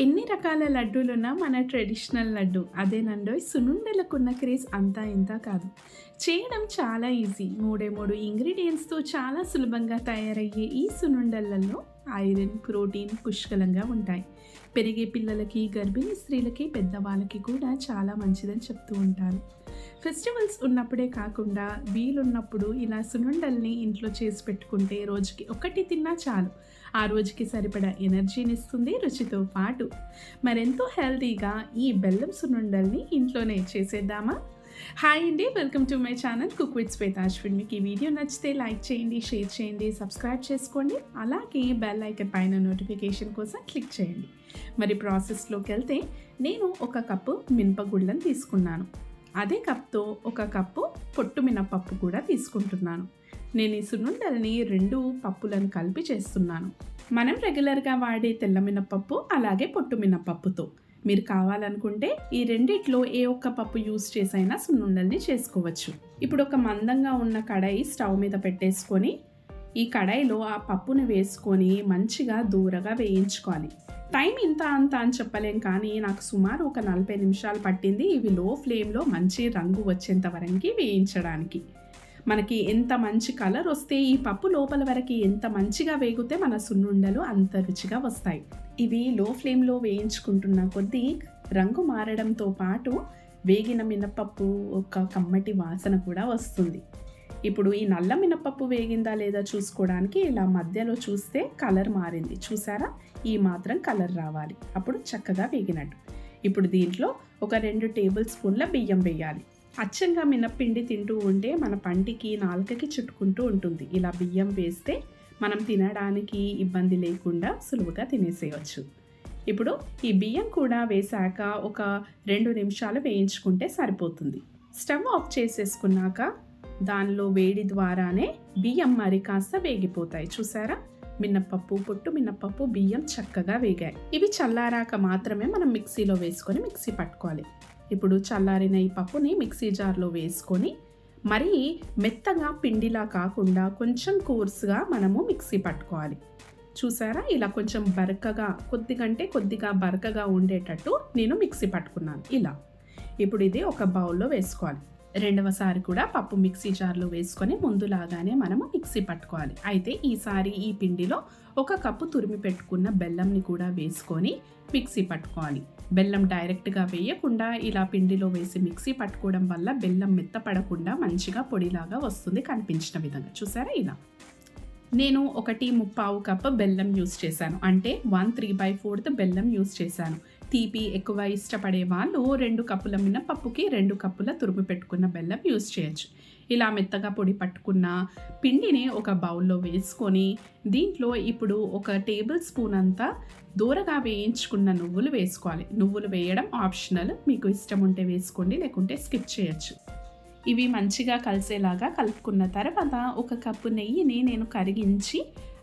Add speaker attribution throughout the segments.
Speaker 1: ఎన్ని రకాల లడ్డూలున్నా మన ట్రెడిషనల్ లడ్డు. అదేనండో సునుండలకున్న క్రేజ్ అంతా ఇంత కాదు. చేయడం చాలా ఈజీ. మూడే మూడు ఇంగ్రీడియంట్స్తో చాలా సులభంగా తయారయ్యే ఈ సునుండలలో ఐరన్ ప్రోటీన్ పుష్కలంగా ఉంటాయి. పెరిగే పిల్లలకి గర్భిణీ స్త్రీలకి పెద్దవాళ్ళకి కూడా చాలా మంచిదని చెప్తూ ఉంటారు. ఫెస్టివల్స్ ఉన్నప్పుడే కాకుండా వీలున్నప్పుడు ఇలా సునుండల్ని ఇంట్లో చేసి పెట్టుకుంటే రోజుకి ఒకటి తిన్నా చాలు. ఆ రోజుకి సరిపడా ఎనర్జీని ఇస్తుంది రుచితో పాటు. మరెంతో హెల్తీగా ఈ బెల్లం సునుండల్ని ఇంట్లోనే చేసేద్దామా? హాయ్ అండి welcome to my channel cook with Shwetashwin మీకు ఈ వీడియో నచ్చితే లైక్ చేయండి షేర్ చేయండి సబ్స్క్రైబ్ చేసుకోండి. అలాగే బెల్ ఐకన్ పైన నోటిఫికేషన్ కోసం క్లిక్ చేయండి. మరి ప్రాసెస్లోకి వెళ్తే నేను ఒక కప్పు మినపగుళ్ళను తీసుకున్నాను. అదే కప్తో ఒక కప్పు పొట్టు మినపప్పు కూడా తీసుకుంటున్నాను. నేను ఈ సున్నుండలని రెండు పప్పులను కలిపి చేస్తున్నాను. మనం రెగ్యులర్గా వాడే తెల్ల మినపప్పు అలాగే పొట్టు మినపప్పుతో మీరు కావాలనుకుంటే ఈ రెండిట్లో ఏ ఒక్క పప్పు యూస్ చేసైనా సున్నుండల్ని చేసుకోవచ్చు. ఇప్పుడు ఒక మందంగా ఉన్న కడాయి స్టవ్ మీద పెట్టేసుకొని ఈ కడాయిలో ఆ పప్పును వేసుకొని మంచిగా దూరగా వేయించుకోవాలి. టైం ఇంత అంత అని చెప్పలేం కానీ నాకు సుమారు ఒక నలభై నిమిషాలు పట్టింది ఇవి లో ఫ్లేమ్లో మంచి రంగు వచ్చేంత వరకు వేయించడానికి. మనకి ఎంత మంచి కలర్ వస్తే ఈ పప్పు లోపల వరకు ఎంత మంచిగా వేగితే మన సున్నుండలు అంత రుచిగా వస్తాయి. ఇవి లో ఫ్లేమ్లో వేయించుకుంటున్న కొద్దీ రంగు మారడంతో పాటు వేగిన మినపప్పు ఒక కమ్మటి వాసన కూడా వస్తుంది. ఇప్పుడు ఈ నల్ల మినపప్పు వేగిందా లేదా చూసుకోవడానికి ఇలా మధ్యలో చూస్తే కలర్ మారింది. చూసారా? ఈ మాత్రం కలర్ రావాలి. అప్పుడు చక్కగా వేగినట్టు. ఇప్పుడు దీంట్లో ఒక రెండు టేబుల్ స్పూన్ల బియ్యం వేయాలి. అచ్చంగా మినప్పిండి తింటూ ఉంటే మన పంటికి నాలుకకి చుట్టుకుంటూ ఉంటుంది. ఇలా బియ్యం వేస్తే మనం తినడానికి ఇబ్బంది లేకుండా సులువుగా తినేసేయచ్చు. ఇప్పుడు ఈ బియ్యం కూడా వేశాక ఒక రెండు నిమిషాలు వేయించుకుంటే సరిపోతుంది. స్టవ్ ఆఫ్ చేసేసుకున్నాక దానిలో వేడి ద్వారానే బియ్యం మరి కాస్త వేగిపోతాయి. చూసారా? మినప్పప్పు పొట్టు మినప్పప్పు బియ్యం చక్కగా వేగాయి. ఇవి చల్లారాక మాత్రమే మనం మిక్సీలో వేసుకొని మిక్సీ పట్టుకోవాలి. ఇప్పుడు చల్లారిన ఈ పప్పుని మిక్సీ జార్లో వేసుకొని మరీ మెత్తగా పిండిలా కాకుండా కొంచెం కోర్స్గా మనము మిక్సీ పట్టుకోవాలి. చూసారా? ఇలా కొంచెం బరకగా కొద్దిగంటే కొద్దిగా బరకగా ఉండేటట్టు నేను మిక్సీ పట్టుకున్నాను. ఇలా. ఇప్పుడు ఇది ఒక బౌల్లో వేసుకోవాలి. రెండవసారి కూడా పప్పు మిక్సీ జార్లో వేసుకొని ముందులాగానే మనము మిక్సీ పట్టుకోవాలి. అయితే ఈసారి ఈ పిండిలో ఒక కప్పు తురిమి పెట్టుకున్న బెల్లంని కూడా వేసుకొని మిక్సీ పట్టుకోవాలి. బెల్లం డైరెక్ట్గా వేయకుండా ఇలా పిండిలో వేసి మిక్సీ పట్టుకోవడం వల్ల బెల్లం మెత్తపడకుండా మంచిగా పొడిలాగా వస్తుంది కనిపించిన విధంగా. చూసారా ఇలా? నేను ఒకటి ముప్పావు కప్పు బెల్లం యూస్ చేశాను. అంటే వన్ త్రీ బై ఫోర్త్ బెల్లం యూస్ చేశాను. తీపి ఎక్కువ ఇష్టపడే వాళ్ళు రెండు కప్పుల మినపప్పుకి రెండు కప్పుల తురుము పెట్టుకున్న బెల్లం యూస్ చేయొచ్చు. ఇలా మెత్తగా పొడి పట్టుకున్న పిండిని ఒక బౌల్లో వేసుకొని దీంట్లో ఇప్పుడు ఒక టేబుల్ స్పూన్ అంతా దూరగా వేయించుకున్న నువ్వులు వేసుకోవాలి. నువ్వులు వేయడం ఆప్షనల్. మీకు ఇష్టం ఉంటే వేసుకోండి లేకుంటే స్కిప్ చేయొచ్చు. ఇవి మంచిగా కలిసేలాగా కలుపుకున్న తర్వాత ఒక కప్పు నెయ్యిని నేను కరిగించి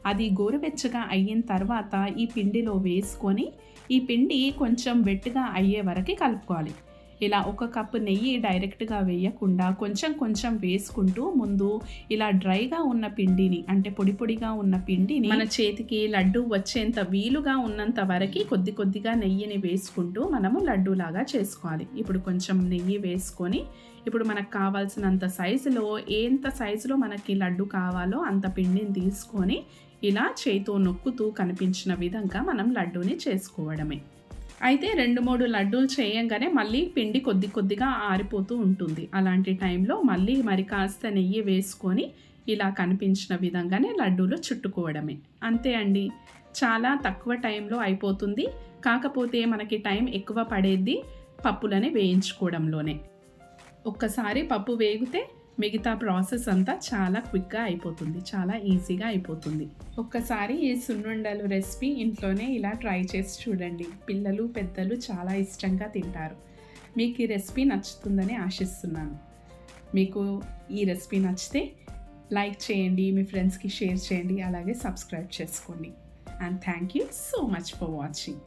Speaker 1: అది గోరువెచ్చగా అయిన తర్వాత ఈ పిండిలో వేసుకొని ఈ పిండి కొంచెం వెట్టుగా అయ్యే వరకు కలుపుకోవాలి. ఇలా ఒక కప్పు నెయ్యి డైరెక్ట్గా వేయకుండా కొంచెం కొంచెం వేసుకుంటూ ముందు ఇలా డ్రైగా ఉన్న పిండిని అంటే పొడి పొడిగా ఉన్న పిండిని మన చేతికి లడ్డు వచ్చేంత వీలుగా ఉన్నంత వరకు కొద్ది కొద్దిగా నెయ్యిని వేసుకుంటూ మనము లడ్డూలాగా చేసుకోవాలి. ఇప్పుడు కొంచెం నెయ్యి వేసుకొని ఇప్పుడు మనకు కావాల్సినంత సైజులో ఎంత సైజులో మనకి లడ్డు కావాలో అంత పిండిని తీసుకొని ఇలా చేతితో నొక్కుతూ కనిపించిన విధంగా మనం లడ్డూని చేసుకోవడమే. అయితే రెండు మూడు లడ్డూలు చేయంగానే మళ్ళీ పిండి కొద్ది కొద్దిగా ఆరిపోతూ ఉంటుంది. అలాంటి టైంలో మళ్ళీ మరి కాస్త నెయ్యి వేసుకొని ఇలా కనిపించిన విధంగానే లడ్డూలు చుట్టుకోవడమే. అంతే అండి. చాలా తక్కువ టైంలో అయిపోతుంది. కాకపోతే మనకి టైం ఎక్కువ పడేది పప్పులని వేయించుకోవడంలోనే. ఒక్కసారి పప్పు వేగితే మిగతా ప్రాసెస్ అంతా చాలా క్విక్గా అయిపోతుంది చాలా ఈజీగా అయిపోతుంది. ఒక్కసారి ఈ సున్నుండలు రెసిపీ ఇంట్లోనే ఇలా ట్రై చేసి చూడండి. పిల్లలు పెద్దలు చాలా ఇష్టంగా తింటారు. మీకు ఈ రెసిపీ నచ్చుతుందని ఆశిస్తున్నాను. మీకు ఈ రెసిపీ నచ్చితే లైక్ చేయండి మీ ఫ్రెండ్స్కి షేర్ చేయండి అలాగే సబ్స్క్రైబ్ చేసుకోండి. And thank you so much for watching.